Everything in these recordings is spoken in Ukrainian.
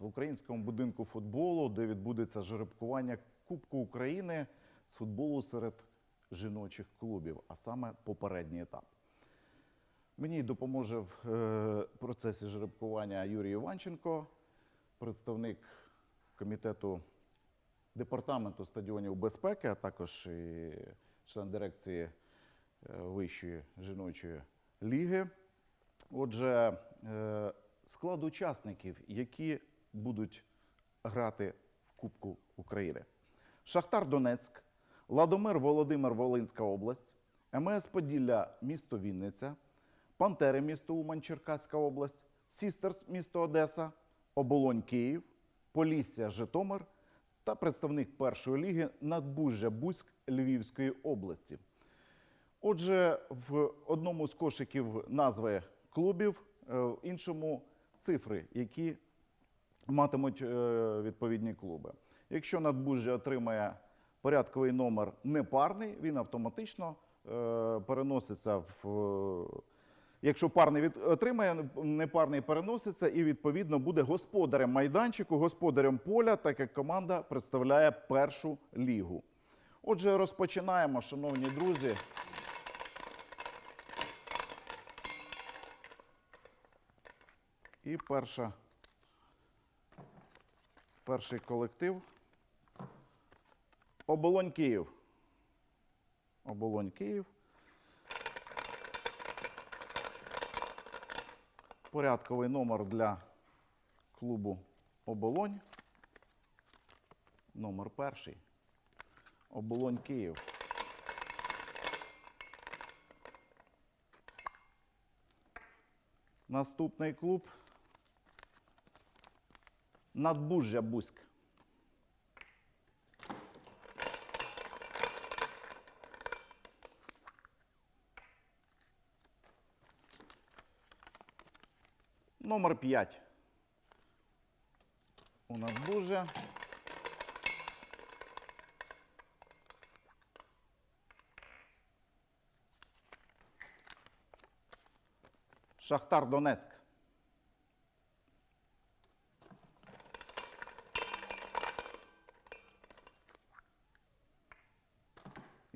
в українському будинку футболу, де відбудеться жеребкування Кубку України з футболу серед жіночих клубів, а саме попередній етап. Мені допоможе в е, процесі жеребкування Юрій Іванченко, представник комітету департаменту стадіонів безпеки, а також і член дирекції е, Вищої жіночої ліги. Отже, е, склад учасників, які будуть грати в Кубку України. Шахтар Донецьк, Ладомир Володимир Волинська область, МС Поділля місто Вінниця, Пантери місто Умань Черкаська область, Сістерс місто Одеса, Оболонь Київ, Полісся Житомир та представник першої ліги Надбужжя Бузьк Львівської області. Отже, в одному з кошиків назви клубів, е, в іншому цифри, які матимуть е, відповідні клуби. Якщо надбужжя отримає порядковий номер непарний, він автоматично е, переноситься в. е, Якщо парний від, отримає, непарний переноситься і відповідно буде господарем майданчику, господарем поля, так як команда представляє першу лігу. Отже, розпочинаємо, шановні друзі. І перша, перший колектив. Оболонь Київ. Оболонь Київ. Порядковий номер для клубу Оболонь. Номер перший. Оболонь Київ. Наступний клуб. Надбужжя Бузьк. Номер 5. У нас Надбужжя. Шахтар Донецьк.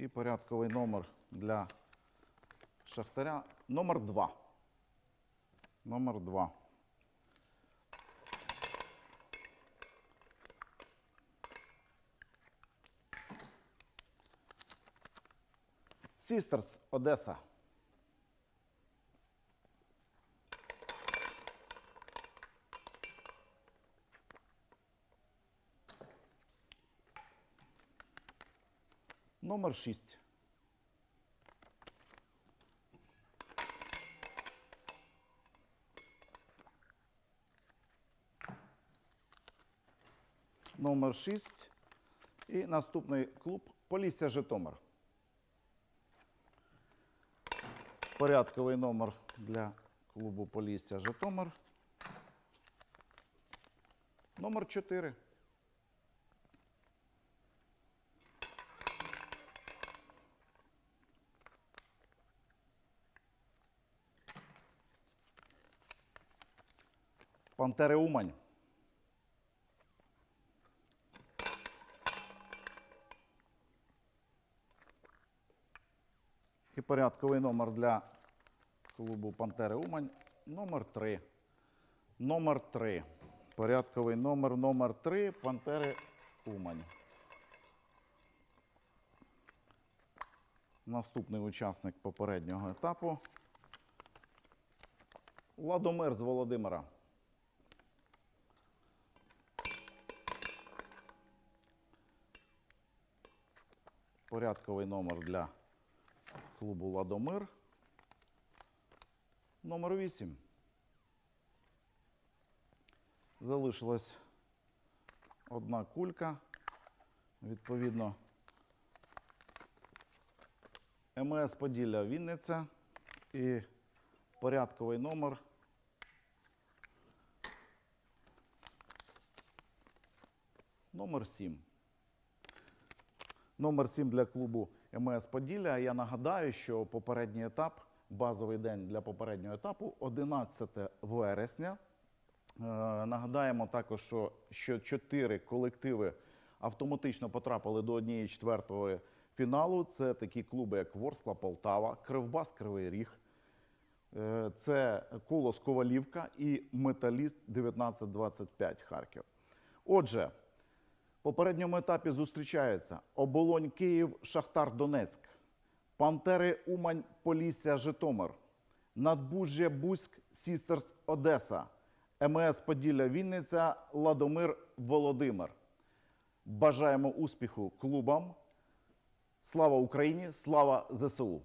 І порядковий номер для Шахтаря. Номер 2. Номер 2. Сістерс Одеса. Номер 6. Номер 6. І наступний клуб Полісся Житомир. Порядковий номер для клубу Полісся Житомир. Номер 4. Пантери Умань. І порядковий номер для клубу Пантери Умань. Номер 3. Номер 3. Порядковий номер номер 3 Пантери Умань. Наступний учасник попереднього етапу. Ладомир з Володимира. Порядковий номер для клубу Ладомир. Номер 8. Залишилась одна кулька. Відповідно, МС Поділля Вінниця і порядковий номер. Номер 7. Номер 7 для клубу МС Поділля. Я нагадаю, що попередній етап, базовий день для попереднього етапу 11 вересня нагадаємо також, що, чотири колективи автоматично потрапили до однієї четвертої фіналу. Це такі клуби, як Ворскла, Полтава, Кривбас, Кривий Ріг. Е, Це Колос Ковалівка і Металіст 1925 Харків. Отже, попередньому етапі зустрічаються Оболонь Київ, Шахтар Донецьк, Пантери Умань, Полісся, Житомир, Надбужжя Бузьк, Сістерс Одеса, МС Поділля Вінниця, Ладомир Володимир. Бажаємо успіху клубам. Слава Україні! Слава ЗСУ!